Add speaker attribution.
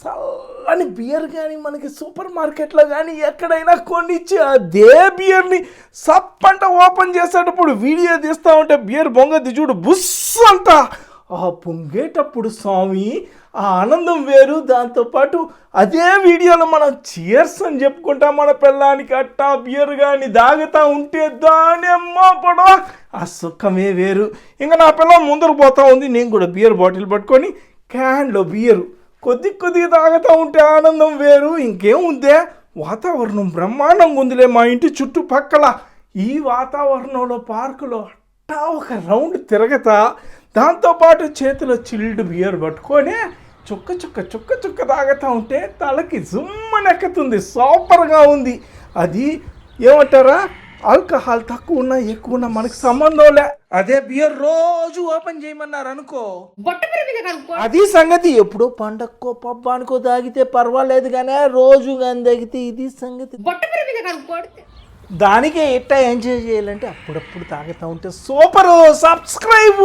Speaker 1: చల్లని బియర్ కానీ మనకి సూపర్ మార్కెట్లో కానీ ఎక్కడైనా కొనిచ్చి అదే బియర్ని సప్పంట ఓపెన్ చేసేటప్పుడు వీడియో తీస్తూ ఉంటే బియర్ బొంగది చూడు బుస్ అంట ఆ పొంగేటప్పుడు స్వామి ఆ ఆనందం వేరు. దాంతోపాటు అదే వీడియోలో మనం చియర్స్ అని చెప్పుకుంటాం మన పిల్లానికి అట్టా బియర్ కానీ దాగుతా ఉంటే దాని అమ్మ పడవ. ఆ సుఖమే వేరు. ఇంకా నా పిల్ల ముందరకు పోతా ఉంది. నేను కూడా బియర్ బాటిల్ పట్టుకొని క్యాన్లో బియరు కొద్ది కొద్దిగా తాగుతూ ఉంటే ఆనందం వేరు. ఇంకేముందే వాతావరణం బ్రహ్మాండంగా ఉందిలే మా ఇంటి చుట్టుపక్కల. ఈ వాతావరణంలో పార్కులో అట్టా ఒక రౌండ్ తిరగతా దాంతోపాటు చేతిలో చిల్డ్ బియర్ పట్టుకొని చుక్క చుక్క చుక్క చుక్క తాగుతూ ఉంటే తలకి జుమ్మనెక్కుతుంది. సూపర్గా ఉంది. అది ఏమంటారా? ఆల్కహాల్ తక్కువ ఉన్నా ఎక్కువ ఉన్నా మనకి సంబంధం లే. అదే బియర్ రోజు ఓపెన్ చేయమన్నారు అనుకో అది సంగతి. ఎప్పుడో పండక్కో పబ్బానికో తాగితే పర్వాలేదు కానీ రోజు కానీ తాగితే ఇది సంగతి. దానికే ఎట్టా ఎంజాయ్ చేయాలంటే అప్పుడప్పుడు తాగుతూ ఉంటే సూపర్. సబ్స్క్రైబ్!